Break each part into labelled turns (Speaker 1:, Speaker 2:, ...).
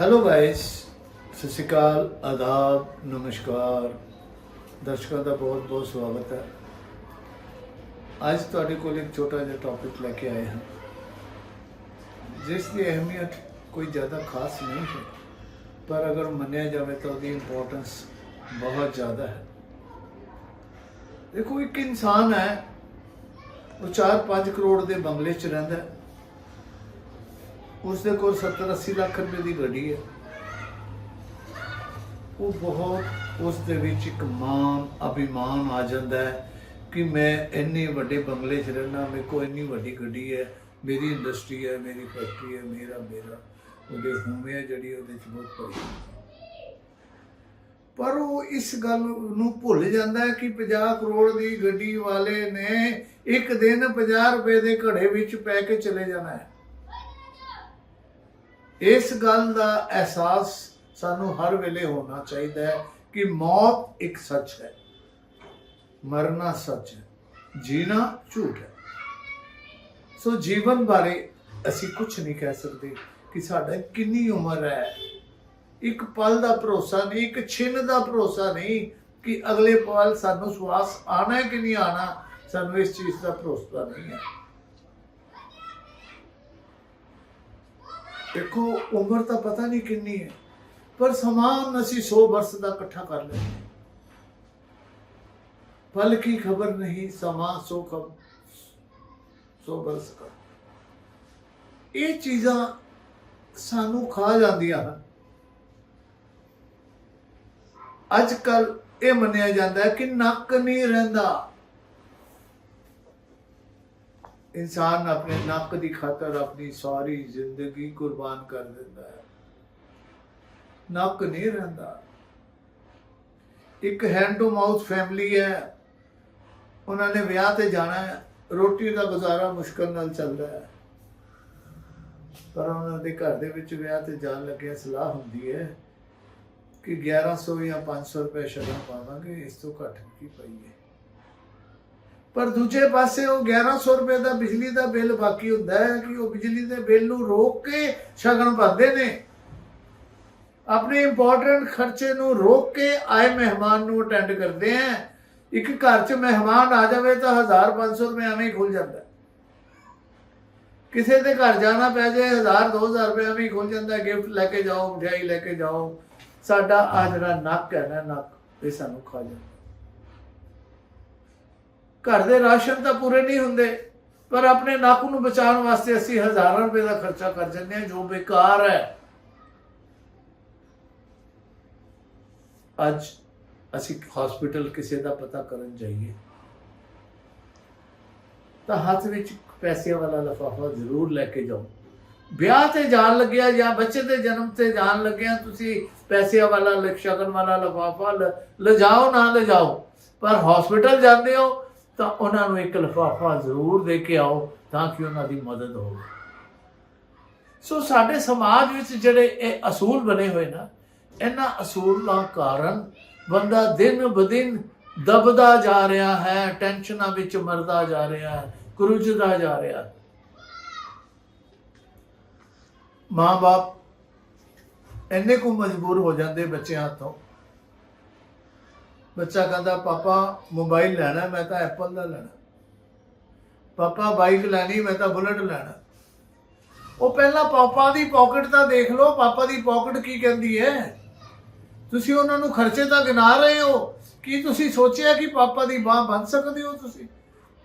Speaker 1: Hello guys ਸਤਿ ਸ਼੍ਰੀ ਅਕਾਲ, ਆਦਾਬ, ਨਮਸਕਾਰ। ਦਰਸ਼ਕਾਂ ਦਾ ਬਹੁਤ ਬਹੁਤ ਸਵਾਗਤ ਹੈ। ਅੱਜ ਤੁਹਾਡੇ ਕੋਲ ਇੱਕ ਛੋਟਾ ਜਿਹਾ ਟੌਪਿਕ ਲੈ ਕੇ ਆਏ ਹਾਂ। ਜਿਸ ਦੀ ਅਹਿਮੀਅਤ ਕੋਈ ਜ਼ਿਆਦਾ ਖਾਸ ਨਹੀਂ ਹੈ। ਪਰ ਅਗਰ ਮੰਨਿਆ ਜਾਵੇ ਤਾਂ ਉਹਦੀ ਇੰਪੋਰਟੈਂਸ ਬਹੁਤ ਜ਼ਿਆਦਾ ਹੈ। ਦੇਖੋ, ਇੱਕ ਇਨਸਾਨ ਹੈ, ਉਹ 4-5 ਕਰੋੜ ਦੇ ਬੰਗਲੇ 'ਚ ਰਹਿੰਦਾ ਹੈ। ਉਸ ਦੇ ਕੋਲ 70 80 ਲੱਖ ਰੁਪਏ ਦੀ ਗੱਡੀ ਹੈ। ਉਹ ਬਹੁਤ ਉਸ ਦੇ ਵਿੱਚ ਇੱਕ ਮਾਣ, ਅਭਿਮਾਨ ਆ ਜਾਂਦਾ ਹੈ ਕਿ ਮੈਂ ਇੰਨੇ ਵੱਡੇ ਬੰਗਲੇ 'ਚ ਰਹਿਣਾ ਮੇਰੇ ਕੋਲ ਇੰਨੀ ਵੱਡੀ ਗੱਡੀ ਹੈ, ਮੇਰੀ ਇੰਡਸਟਰੀ ਹੈ, ਮੇਰੀ ਫੈਕਟਰੀ ਹੈ, ਮੇਰਾ ਮੇਰਾ, ਉਹਦੇ ਹੂਮੇ ਹੈ ਜਿਹੜੀ ਉਹਦੇ 'ਚ ਬਹੁਤ ਪਈ ਪਰ ਉਹ ਇਸ ਗੱਲ ਨੂੰ ਭੁੱਲ ਜਾਂਦਾ ਹੈ ਕਿ 50 ਕਰੋੜ ਦੀ ਗੱਡੀ ਵਾਲੇ ਨੇ ਇੱਕ ਦਿਨ 50 ਰੁਪਏ ਦੇ ਘੜੇ ਵਿੱਚ ਪੈ ਕੇ ਚਲੇ ਜਾਣਾ ਹੈ। ਇਸ ਗੱਲ ਦਾ ਅਹਿਸਾਸ ਸਾਨੂੰ ਹਰ ਵੇਲੇ ਹੋਣਾ ਚਾਹੀਦਾ ਹੈ ਕਿ ਮੌਤ ਇੱਕ ਸੱਚ ਹੈ। ਮਰਨਾ ਸੱਚ ਹੈ, ਜੀਣਾ ਝੂਠ ਹੈ। ਸੋ ਜੀਵਨ ਬਾਰੇ ਅਸੀਂ ਕੁਝ ਨਹੀਂ ਕਹਿ ਸਕਦੇ ਕਿ ਸਾਡਾ ਕਿੰਨੀ ਉਮਰ ਹੈ। ਇੱਕ ਪਲ ਦਾ ਭਰੋਸਾ ਨਹੀਂ, ਇੱਕ ਛਿਨ ਦਾ ਭਰੋਸਾ ਨਹੀਂ ਕਿ ਅਗਲੇ ਪਲ ਸਾਨੂੰ ਸਵਾਸ ਆਣਾ ਹੈ ਕਿ ਨਹੀਂ ਆਣਾ ਸਾਨੂੰ ਇਸ ਚੀਜ਼ ਦਾ ਭਰੋਸਾ ਨਹੀਂ ਹੈ। ਦੇਖੋ, ਉਮਰ ਤਾਂ ਪਤਾ ਨਹੀਂ ਕਿੰਨੀ ਹੈ, ਪਰ ਸਮਾਨ ਅਸੀਂ 100 ਵਰਸ ਦਾ ਇਕੱਠਾ ਕਰ ਲੈਂਦੇ ਪਲ ਕੀ ਖਬਰ ਨਹੀਂ, ਸਮਾਂ ਸੋ ਖਬ 100 ਵਰਸ ਦਾ। ਇਹ ਚੀਜ਼ਾਂ ਸਾਨੂੰ ਖਾ ਜਾਂਦੀਆਂ ਹਨ। ਅੱਜ ਕੱਲ ਇਹ ਮੰਨਿਆ ਜਾਂਦਾ ਹੈ ਕਿ ਨੱਕ ਨਹੀਂ ਰਹਿੰਦਾ। ਇਨਸਾਨ ਆਪਣੇ ਨੱਕ ਦੀ ਖਾਤਰ ਆਪਣੀ ਸਾਰੀ ਜ਼ਿੰਦਗੀ ਕੁਰਬਾਨ ਕਰ ਦਿੰਦਾ ਹੈ। ਨੱਕ ਨਹੀਂ ਰਹਿੰਦਾ। ਇੱਕ ਹੈਂਡ ਟੂ ਮਾਊਥ ਫੈਮਿਲੀ ਹੈ। ਉਹਨਾਂ ਨੇ ਵਿਆਹ ਤੇ ਜਾਣਾ ਹੈ। ਰੋਟੀ ਦਾ ਗੁਜ਼ਾਰਾ ਮੁਸ਼ਕਲ ਨਾਲ ਚੱਲਦਾ ਹੈ। ਪਰ ਉਹਨਾਂ ਦੇ ਘਰ ਦੇ ਵਿੱਚ ਵਿਆਹ ਤੇ ਜਾਣ ਲੱਗਿਆ ਸਲਾਹ ਹੁੰਦੀ ਹੈ ਕਿ 1100 ਜਾਂ 500 ਰੁਪਏ ਸ਼ਗਨ ਪਾਵਾਂਗੇ, ਇਸ ਤੋਂ ਘੱਟ ਕੀ ਪਾਈਏ? ਪਰ ਦੂਜੇ ਪਾਸੇ ਉਹ 1100 ਰੁਪਏ ਦਾ ਬਿਜਲੀ ਦਾ ਬਿੱਲ ਬਾਕੀ ਹੁੰਦਾ ਹੈ ਕਿ ਉਹ ਬਿਜਲੀ ਦੇ ਬਿੱਲ ਨੂੰ ਰੋਕ ਕੇ ਸ਼ਗਨ ਭਰਦੇ ਨੇ। ਆਪਣੇ ਇੰਪੋਰਟੈਂਟ ਖਰਚੇ ਨੂੰ ਰੋਕ ਕੇ ਆਏ ਮਹਿਮਾਨ ਨੂੰ ਅਟੈਂਡ ਕਰਦੇ ਆ ਇੱਕ ਘਰ 'ਚ ਮਹਿਮਾਨ ਆ ਜਾਵੇ ਤਾਂ 1500 ਰੁਪਏ ਐਵੇਂ ਹੀ ਖੁੱਲ ਜਾਂਦਾ ਕਿਸੇ ਦੇ ਘਰ ਜਾਣਾ ਪੈ ਜਾਏ 1000 2000 ਰੁਪਏ ਐਵੇਂ ਹੀ ਖੁੱਲ ਜਾਂਦਾ ਗਿਫਟ ਲੈ ਕੇ ਜਾਓ, ਮਠਿਆਈ ਲੈ ਕੇ ਜਾਓ। ਸਾਡਾ ਆ ਜਿਹੜਾ ਨੱਕ ਹੈ ਨਾ, ਨੱਕ, ਇਹ ਸਾਨੂੰ ਖਾ ਜਾਂਦਾ ਘਰ ਦੇ ਰਾਸ਼ਨ ਤਾਂ ਪੂਰੇ ਨਹੀਂ ਹੁੰਦੇ, ਪਰ ਆਪਣੇ ਨੱਕ ਨੂੰ ਬਚਾਉਣ ਵਾਸਤੇ ਅਸੀਂ ਹਜ਼ਾਰਾਂ ਰੁਪਏ ਦਾ ਖਰਚਾ ਕਰ ਜਾਂਦੇ ਹਾਂ, ਜੋ ਬੇਕਾਰ ਹੈ। ਅੱਜ ਅਸੀਂ ਹਸਪੀਟਲ ਕਿਸੇ ਦਾ ਪਤਾ ਕਰਨ ਜਾਈਏ, ਤਾਂ ਹੱਥ ਵਿੱਚ ਪੈਸਿਆਂ ਵਾਲਾ ਲਫਾਫਾ ਜ਼ਰੂਰ ਲੈ ਕੇ ਜਾਓ। ਵਿਆਹ ਤੇ ਜਾਣ ਲੱਗਿਆ ਜਾਂ ਬੱਚੇ ਦੇ ਜਨਮ ਤੇ ਜਾਣ ਲੱਗਿਆ, ਤੁਸੀਂ ਪੈਸਿਆਂ ਵਾਲਾ, ਲਕਸ਼ਗਨ ਵਾਲਾ ਲਫਾਫਾ ਲ- ਲਿਜਾਓ ਨਾ ਲਿਜਾਓ, ਪਰ ਹਸਪੀਟਲ ਜਾਂਦੇ ਹੋ ਤਾਂ ਉਹਨਾਂ ਨੂੰ ਇੱਕ ਲਫਾਫਾ ਜ਼ਰੂਰ ਦੇ ਕੇ ਆਓ ਤਾਂ ਕਿ ਉਹਨਾਂ ਦੀ ਮਦਦ ਹੋਵੇ। ਸੋ ਸਾਡੇ ਸਮਾਜ ਵਿੱਚ ਜਿਹੜੇ ਇਹ ਅਸੂਲ ਬਣੇ ਹੋਏ ਨਾ, ਇਹਨਾਂ ਅਸੂਲਾਂ ਕਾਰਨ ਬੰਦਾ ਦਿਨ ਬਦਿਨ ਦਬਦਾ ਜਾ ਰਿਹਾ ਹੈ, ਟੈਨਸ਼ਨਾਂ ਵਿੱਚ ਮਰਦਾ ਜਾ ਰਿਹਾ ਹੈ, ਕਰੁਜਦਾ ਜਾ ਰਿਹਾ ਹੈ। ਮਾਂ-ਬਾਪ ਇੰਨੇ ਕੁ ਮਜਬੂਰ ਹੋ ਜਾਂਦੇ ਬੱਚਿਆਂ ਤੋਂ ਬੱਚਾ ਕਹਿੰਦਾ, ਪਾਪਾ ਮੋਬਾਈਲ ਲੈਣਾ, ਮੈਂ ਤਾਂ ਐਪਲ ਦਾ ਲੈਣਾ। ਪਾਪਾ ਬਾਈਕ ਲੈਣੀ, ਮੈਂ ਤਾਂ ਬੁਲਟ ਲੈਣਾ। ਉਹ ਪਹਿਲਾਂ ਪਾਪਾ ਦੀ ਪਾਕਟ ਤਾਂ ਦੇਖ ਲਓ, ਪਾਪਾ ਦੀ ਪਾਕਟ ਕੀ ਕਹਿੰਦੀ ਹੈ? ਤੁਸੀਂ ਉਹਨਾਂ ਨੂੰ ਖਰਚੇ ਤਾਂ ਗਿਣਾ ਰਹੇ ਹੋ। ਕੀ ਤੁਸੀਂ ਸੋਚਿਆ ਕਿ ਪਾਪਾ ਦੀ ਬਾਹ ਬਣ ਸਕਦੇ ਹੋ ਤੁਸੀਂ?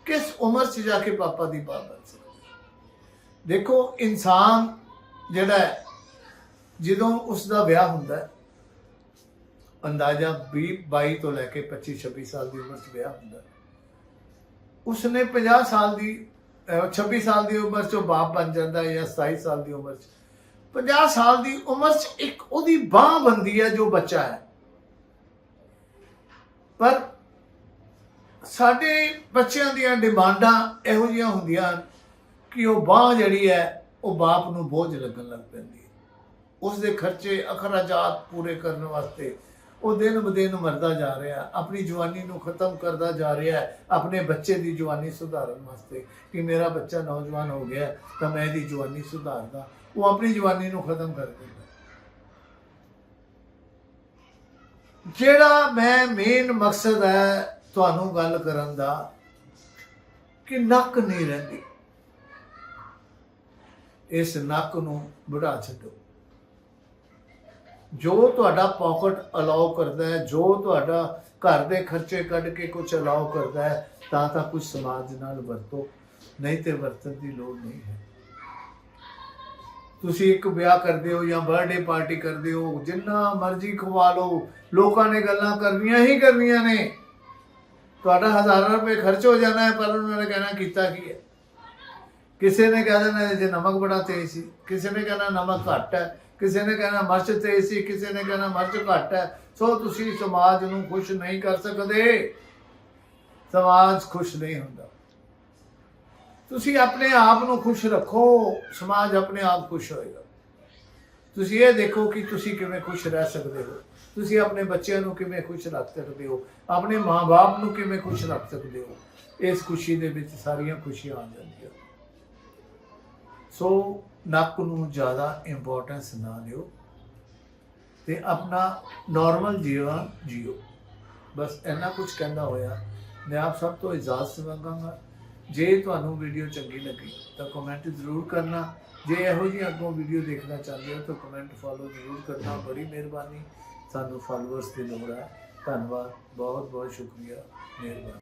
Speaker 1: ਕਿਸ ਉਮਰ 'ਚ ਜਾ ਕੇ ਪਾਪਾ ਦੀ ਬਾਹ ਬਣ ਸਕਦੇ ਹੋ? ਦੇਖੋ, ਇਨਸਾਨ ਜਿਹੜਾ ਜਦੋਂ ਉਸ ਦਾ ਵਿਆਹ ਹੁੰਦਾ ਹੈ ਅੰਦਾਜ਼ਾ 20 22 ਤੋਂ ਲੈ ਕੇ 25 26 ਸਾਲ ਦੀ ਉਮਰ 'ਚ ਵਿਆਹ ਹੁੰਦਾ ਉਸਨੇ 50 ਸਾਲ ਦੀ, ਅਹ 26 ਸਾਲ ਦੀ ਉਮਰ 'ਚ ਉਹ ਬਾਪ ਬਣ ਜਾਂਦਾ ਜਾਂ 27 ਸਾਲ ਦੀ ਉਮਰ 'ਚ। 50 ਸਾਲ ਦੀ ਉਮਰ 'ਚ ਇੱਕ ਉਹਦੀ ਬਾਹ ਬੰਦੀ ਹੈ ਜੋ ਬੱਚਾ ਹੈ। ਪਰ ਸਾਡੇ ਬੱਚਿਆਂ ਦੀਆਂ ਡਿਮਾਂਡਾਂ ਇਹੋ ਜਿਹੀਆਂ ਹੁੰਦੀਆਂ ਹਨ ਕਿ ਉਹ ਬਾਹ ਜਿਹੜੀ ਹੈ, ਉਹ ਬਾਪ ਨੂੰ ਬੋਝ ਲੱਗਣ ਲੱਗ ਪੈਂਦੀ ਹੈ। ਉਸ ਦੇ ਖਰਚੇ ਅਖਰਾਜਾਤ ਪੂਰੇ ਕਰਨ ਵਾਸਤੇ ਉਹ ਦਿਨ ਬਦਿਨ ਮਰਦਾ ਜਾ ਰਿਹਾ, ਆਪਣੀ ਜਵਾਨੀ ਨੂੰ ਖਤਮ ਕਰਦਾ ਜਾ ਰਿਹਾ, ਆਪਣੇ ਬੱਚੇ ਦੀ ਜਵਾਨੀ ਸੁਧਾਰਨ ਵਾਸਤੇ ਕਿ ਮੇਰਾ ਬੱਚਾ ਨੌਜਵਾਨ ਹੋ ਗਿਆ, ਤਾਂ ਮੈਂ ਇਹਦੀ ਜਵਾਨੀ ਸੁਧਾਰਦਾ। ਉਹ ਆਪਣੀ ਜਵਾਨੀ ਨੂੰ ਖਤਮ ਕਰ ਦਿੰਦਾ। ਜਿਹੜਾ ਮੈਂ ਮੇਨ ਮਕਸਦ ਹੈ ਤੁਹਾਨੂੰ ਗੱਲ ਕਰਨ ਦਾ, ਕਿ ਨੱਕ ਨਹੀਂ ਰਹਿੰਦੀ। ਇਸ ਨੱਕ ਨੂੰ ਵਢਾ ਛੱਡੋ। ਜੋ ਤੁਹਾਡਾ ਪਾਕਟ ਅਲਾਉ ਕਰਦਾ ਹੈ, ਜੋ ਤੁਹਾਡਾ ਘਰ ਦੇ ਖਰਚੇ ਕੱਢ ਕੇ ਕੁਝ ਅਲਾਉ ਕਰਦਾ ਹੈ, ਤਾਂ ਤਾਂ ਕੁਝ ਸਮਾਜ ਨਾਲ ਵਰਤੋ, ਨਹੀਂ ਤੇ ਵਰਤਣ ਦੀ ਲੋੜ ਨਹੀਂ ਹੈ। ਤੁਸੀਂ ਇੱਕ ਵਿਆਹ ਕਰਦੇ ਹੋ ਜਾਂ ਬਰਥਡੇ ਪਾਰਟੀ ਕਰਦੇ ਹੋ, ਜਿੰਨਾ ਮਰਜ਼ੀ ਖਵਾ ਲਓ, ਲੋਕਾਂ ਨੇ ਗੱਲਾਂ ਕਰਨੀਆਂ ਹੀ ਕਰਨੀਆਂ ਨੇ। ਤੁਹਾਡਾ ਹਜ਼ਾਰਾਂ ਰੁਪਏ ਖਰਚ ਹੋ ਜਾਣਾ ਹੈ, ਪਰ ਉਹਨਾਂ ਨੇ ਕਹਿਣਾ ਕੀਤਾ ਕੀ ਹੈ? ਕਿਸੇ ਨੇ ਕਹਿ ਦੇਣਾ, ਜੇ ਨਮਕ ਬੜਾ ਤੇਜ਼ ਸੀ। ਕਿਸੇ ਨੇ ਕਹਿਣਾ, ਨਮਕ ਘੱਟ ਹੈ। ਕਿਸੇ ਨੇ ਕਹਿਣਾ ਮਿਰਚ ਤੇ ਸੀ, ਕਿਸੇ ਨੇ ਕਹਿਣਾ ਮਿਰਚ ਘੱਟ ਹੈ। ਸੋ ਤੁਸੀਂ ਸਮਾਜ ਨੂੰ ਖੁਸ਼ ਨਹੀਂ ਕਰ ਸਕਦੇ। ਸਮਾਜ ਖੁਸ਼ ਨਹੀਂ ਹੁੰਦਾ। ਤੁਸੀਂ ਆਪਣੇ ਆਪ ਨੂੰ ਖੁਸ਼ ਰੱਖੋ, ਸਮਾਜ ਆਪਣੇ ਆਪ ਖੁਸ਼ ਹੋਏਗਾ। ਤੁਸੀਂ ਇਹ ਦੇਖੋ ਕਿ ਤੁਸੀਂ ਕਿਵੇਂ ਖੁਸ਼ ਰਹਿ ਸਕਦੇ ਹੋ। ਤੁਸੀਂ ਆਪਣੇ ਬੱਚਿਆਂ ਨੂੰ ਕਿਵੇਂ ਖੁਸ਼ ਰੱਖ ਸਕਦੇ ਹੋ। ਆਪਣੇ ਮਾਂ-ਬਾਪ ਨੂੰ ਕਿਵੇਂ ਖੁਸ਼ ਰੱਖ ਸਕਦੇ ਹੋ। ਇਸ ਖੁਸ਼ੀ ਦੇ ਵਿੱਚ ਸਾਰੀਆਂ ਖੁਸ਼ੀਆਂ ਆ ਜਾਂਦੀਆਂ। ਸੋ ਨੱਕ ਨੂੰ ਜ਼ਿਆਦਾ ਇੰਪੋਰਟੈਂਸ ਨਾ ਦਿਓ ਤੇ ਆਪਣਾ ਨਾਰਮਲ ਜੀਵਨ ਜੀਓ। ਬਸ ਇੰਨਾ ਕੁਝ ਕਹਿੰਦਾ ਹੋਇਆ। ਮੈਂ ਆਪ ਸਭ ਤੋਂ ਇਜਾਜ਼ਤ ਮੰਗਾਂਗਾ। ਜੇ ਤੁਹਾਨੂੰ ਵੀਡੀਓ ਚੰਗੀ ਲੱਗੀ, ਤਾਂ ਕਮੈਂਟ ਜ਼ਰੂਰ ਕਰਨਾ। ਜੇ ਇਹੋ ਜਿਹੀ ਅੱਗੋਂ ਵੀਡੀਓ ਦੇਖਣਾ ਚਾਹੁੰਦੇ ਹੋ, ਤਾਂ ਕਮੈਂਟ ਫੋਲੋ ਜ਼ਰੂਰ ਕਰਨਾ। ਬੜੀ ਮਿਹਰਬਾਨੀ। ਸਾਨੂੰ ਫਾਲੋਅਰਸ ਦੀ ਲੋੜ ਹੈ। ਧੰਨਵਾਦ। ਬਹੁਤ ਬਹੁਤ ਸ਼ੁਕਰੀਆ। ਮਿਹਰਬਾਨੀ।